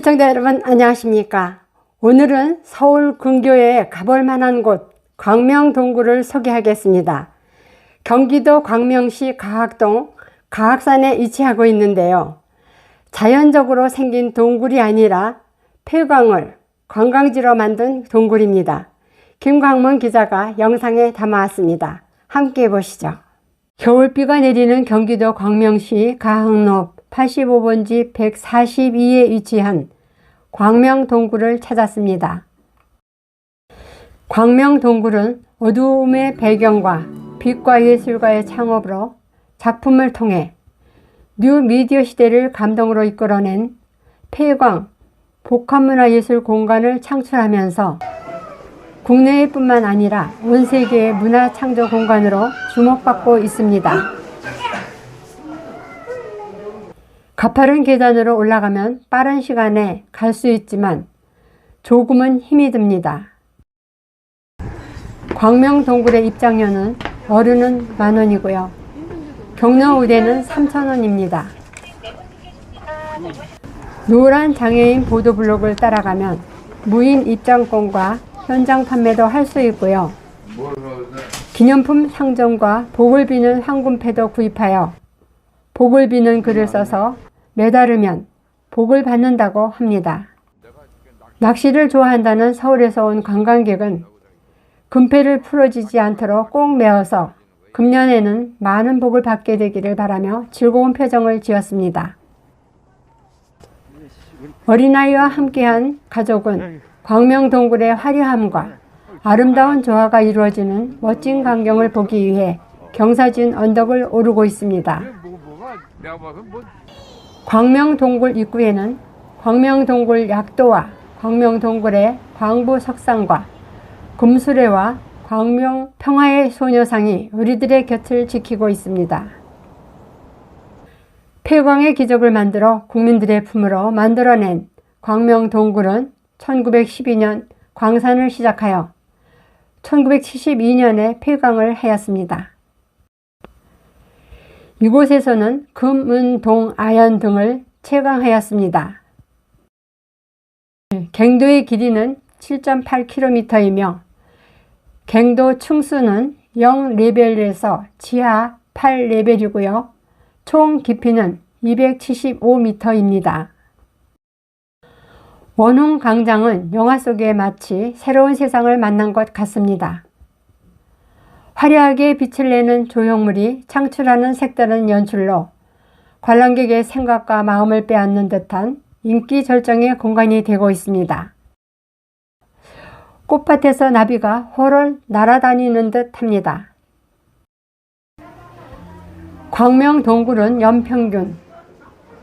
시청자 여러분 안녕하십니까? 오늘은 서울 근교에 가볼 만한 곳 광명동굴을 소개하겠습니다. 경기도 광명시 가학동 가학산에 위치하고 있는데요. 자연적으로 생긴 동굴이 아니라 폐광을 관광지로 만든 동굴입니다. 김광문 기자가 영상에 담아왔습니다. 함께 보시죠. 겨울비가 내리는 경기도 광명시 가흥로 85번지 142에 위치한 광명동굴을 찾았습니다. 광명동굴은 어두움의 배경과 빛과 예술가의 창업으로 작품을 통해 뉴 미디어 시대를 감동으로 이끌어낸 폐광 복합문화예술 공간을 창출하면서 국내뿐만 아니라 온 세계의 문화 창조 공간으로 주목받고 있습니다. 가파른 계단으로 올라가면 빠른 시간에 갈 수 있지만 조금은 힘이 듭니다. 광명 동굴의 입장료는 어른은 만 원이고요. 경로 우대는 3천 원입니다. 노란 장애인 보도 블록을 따라가면 무인 입장권과 현장 판매도 할 수 있고요. 기념품 상점과 복을 비는 황금패도 구입하여 복을 비는 글을 써서 매달으면 복을 받는다고 합니다. 낚시를 좋아한다는 서울에서 온 관광객은 금패를 풀어지지 않도록 꼭 메어서 금년에는 많은 복을 받게 되기를 바라며 즐거운 표정을 지었습니다. 어린아이와 함께한 가족은 광명동굴의 화려함과 아름다운 조화가 이루어지는 멋진 광경을 보기 위해 경사진 언덕을 오르고 있습니다. 광명동굴 입구에는 광명동굴 약도와 광명동굴의 광부 석상과 금수레와 광명 평화의 소녀상이 우리들의 곁을 지키고 있습니다. 폐광의 기적을 만들어 국민들의 품으로 만들어낸 광명동굴은 1912년 광산을 시작하여 1972년에 폐광을 하였습니다. 이곳에서는 금, 은, 동, 아연 등을 채광하였습니다. 갱도의 길이는 7.8km이며 갱도 층수는 0레벨에서 지하 8레벨이고요. 총 깊이는 275m입니다. 원흥 강장은 영화 속에 마치 새로운 세상을 만난 것 같습니다. 화려하게 빛을 내는 조형물이 창출하는 색다른 연출로 관람객의 생각과 마음을 빼앗는 듯한 인기 절정의 공간이 되고 있습니다. 꽃밭에서 나비가 홀을 날아다니는 듯 합니다. 광명 동굴은 연평균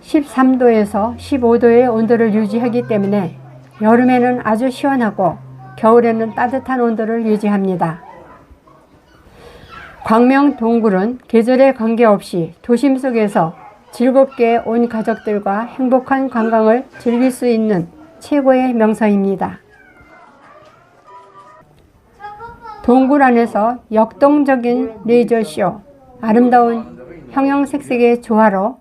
13도에서 15도의 온도를 유지하기 때문에 여름에는 아주 시원하고 겨울에는 따뜻한 온도를 유지합니다. 광명 동굴은 계절에 관계없이 도심 속에서 즐겁게 온 가족들과 행복한 관광을 즐길 수 있는 최고의 명소입니다. 동굴 안에서 역동적인 레이저쇼, 아름다운 형형색색의 조화로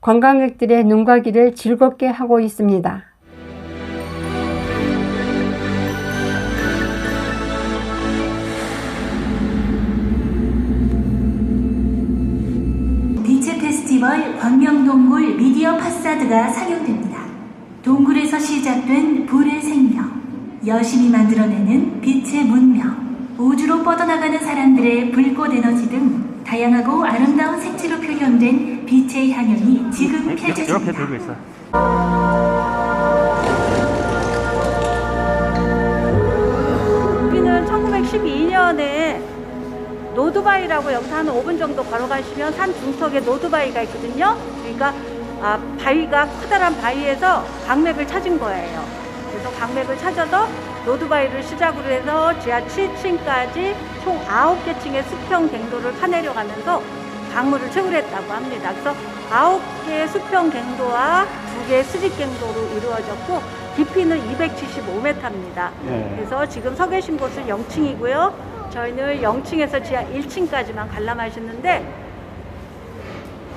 관광객들의 눈과 귀를 즐겁게 하고 있습니다. 파사드가 상영됩니다. 동굴에서 시작된 불의 생명, 여신이 만들어내는 빛의 문명, 우주로 뻗어나가는 사람들의 불꽃 에너지 등 다양하고 아름다운 색채로 표현된 빛의 향연이 지금 펼쳐집니다. 여기는 1912년에 노두바이라고 여기서 한 5분 정도 걸어가시면 산 중턱에 노두바이가 있거든요. 그러니까 아, 바위가 커다란 바위에서 강맥을 찾은 거예요. 그래서 강맥을 찾아서 노두바이를 시작으로 해서 지하 7층까지 총 9개 층의 수평 갱도를 파내려가면서 강물을 채굴했다고 합니다. 그래서 9개의 수평 갱도와 2개의 수직 갱도로 이루어졌고 깊이는 275m입니다. 네. 그래서 지금 서 계신 곳은 0층이고요. 저희는 0층에서 지하 1층까지만 관람하셨는데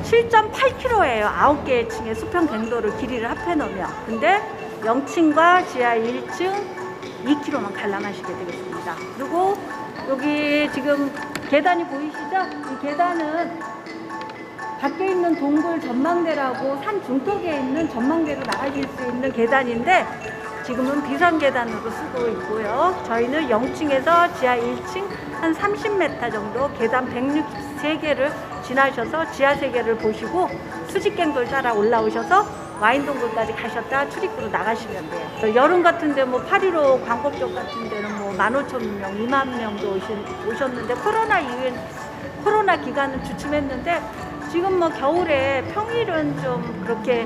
7.8km예요. 9개의 층의 수평 갱도를 길이를 합해 놓으면. 근데 영층과 지하 1층 2km만 관람하시게 되겠습니다. 그리고 여기 지금 계단이 보이시죠? 이 계단은 밖에 있는 동굴 전망대라고 산 중턱에 있는 전망대로 나가실 수 있는 계단인데 지금은 비상 계단으로 쓰고 있고요. 저희는 0층에서 지하 1층 한 30m 정도 계단 163개를 지나셔서 지하 세계를 보시고 수직갱돌 따라 올라오셔서 와인 동굴까지 가셨다 출입구로 나가시면 돼요. 여름 같은데 뭐8.15 광복절 같은 데는 뭐 15,000명, 2만 명도 오신, 오셨는데 코로나 이후엔 코로나 기간은 주춤했는데 지금 뭐 겨울에 평일은 좀 그렇게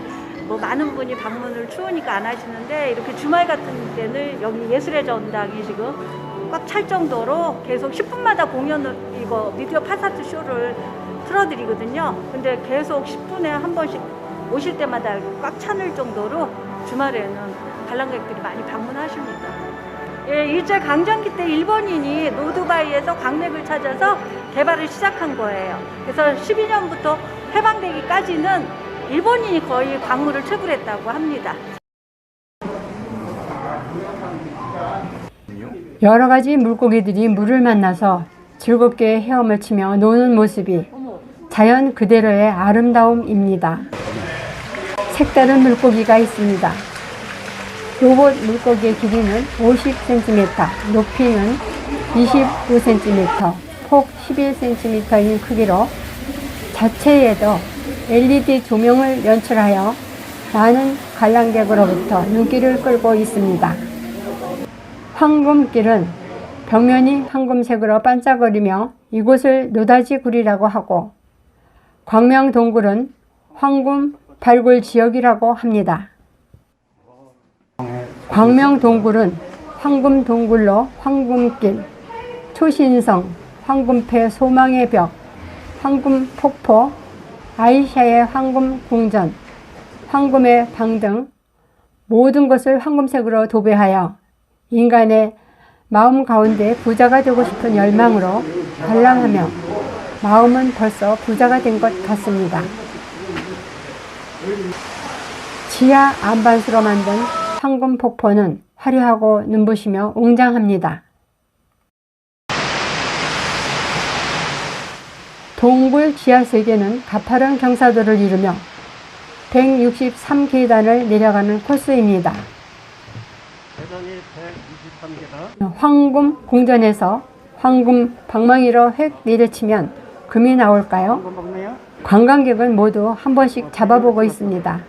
뭐 많은 분이 방문을 추우니까 안 하시는데 이렇게 주말 같은 때는 여기 예술의 전당이 지금 꽉 찰 정도로 계속 10분마다 공연을 이거 미디어 파사트 쇼를 틀어드리거든요. 근데 계속 10분에 한 번씩 오실 때마다 꽉 차는 정도로 주말에는 관람객들이 많이 방문하십니다. 예, 일제 강점기 때 일본인이 노두바이에서 광맥을 찾아서 개발을 시작한 거예요. 그래서 12년부터 해방되기까지는 일본인이 거의 광물을 채굴했다고 합니다. 여러 가지 물고기들이 물을 만나서 즐겁게 헤엄을 치며 노는 모습이 자연 그대로의 아름다움입니다. 색다른 물고기가 있습니다. 로봇 물고기의 길이는 50cm, 높이는 25cm, 폭 11cm인 크기로 자체에도 LED 조명을 연출하여 많은 관람객으로부터 눈길을 끌고 있습니다. 황금길은 벽면이 황금색으로 반짝거리며 이곳을 노다지굴이라고 하고 광명동굴은 황금 발굴 지역이라고 합니다. 광명동굴은 황금동굴로 황금길, 초신성, 황금패 소망의 벽, 황금폭포, 아이샤의 황금 궁전, 황금의 방 등 모든 것을 황금색으로 도배하여 인간의 마음 가운데 부자가 되고 싶은 열망으로 관람하며 마음은 벌써 부자가 된 것 같습니다. 지하 안반수로 만든 황금 폭포는 화려하고 눈부시며 웅장합니다. 동굴 지하 세계는 가파른 경사도를 이루며 163계단을 내려가는 코스입니다. 계단이 123개다. 황금 궁전에서 황금 방망이로 획 내려치면 금이 나올까요? 관광객은 모두 한 번씩 잡아보고 있습니다.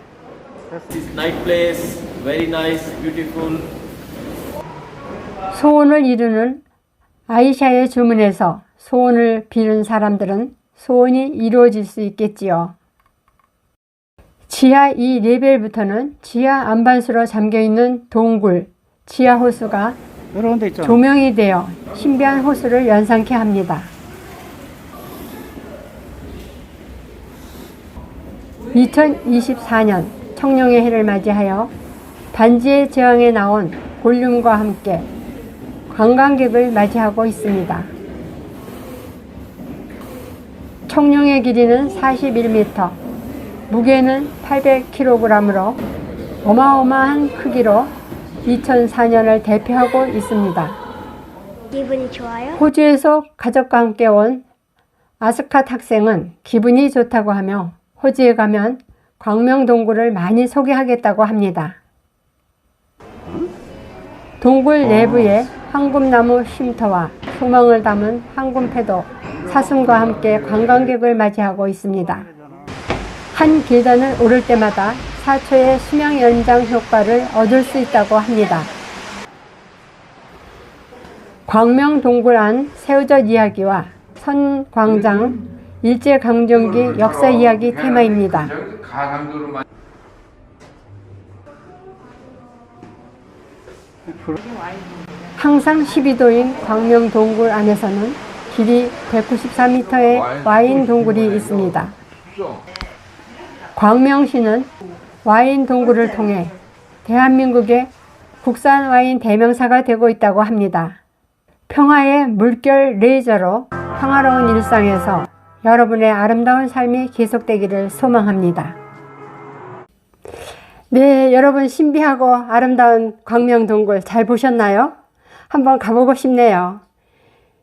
소원을 이루는 아이샤의 주문에서 소원을 비는 사람들은 소원이 이루어질 수 있겠지요. 지하 2 레벨부터는 지하 안반수로 잠겨있는 동굴, 지하 호수가. 조명이 되어 신비한 호수를 연상케 합니다. 2024년 청룡의 해를 맞이하여 반지의 제왕에 나온 골룸과 함께 관광객을 맞이하고 있습니다. 청룡의 길이는 41m, 무게는 800kg으로 어마어마한 크기로 2004년을 대표하고 있습니다. 기분이 좋아요? 호주에서 가족과 함께 온 아스캇 학생은 기분이 좋다고 하며 호주에 가면 광명동굴을 많이 소개하겠다고 합니다. 동굴 내부에 황금나무 쉼터와 소망을 담은 황금패도 사슴과 함께 관광객을 맞이하고 있습니다. 한 계단을 오를 때마다 4초의 수명 연장 효과를 얻을 수 있다고 합니다. 광명동굴 안 새우젓 이야기와 선광장 일제강점기 역사 이야기 테마입니다. 가상도로만 항상 12도인 광명동굴 안에서는 길이 194m의 와인 동굴이 있습니다. 광명시는 와인 동굴을 통해 대한민국의 국산 와인 대명사가 되고 있다고 합니다. 평화의 물결 레이저로 평화로운 일상에서 여러분의 아름다운 삶이 계속되기를 소망합니다. 네, 여러분 신비하고 아름다운 광명동굴 잘 보셨나요? 한번 가보고 싶네요.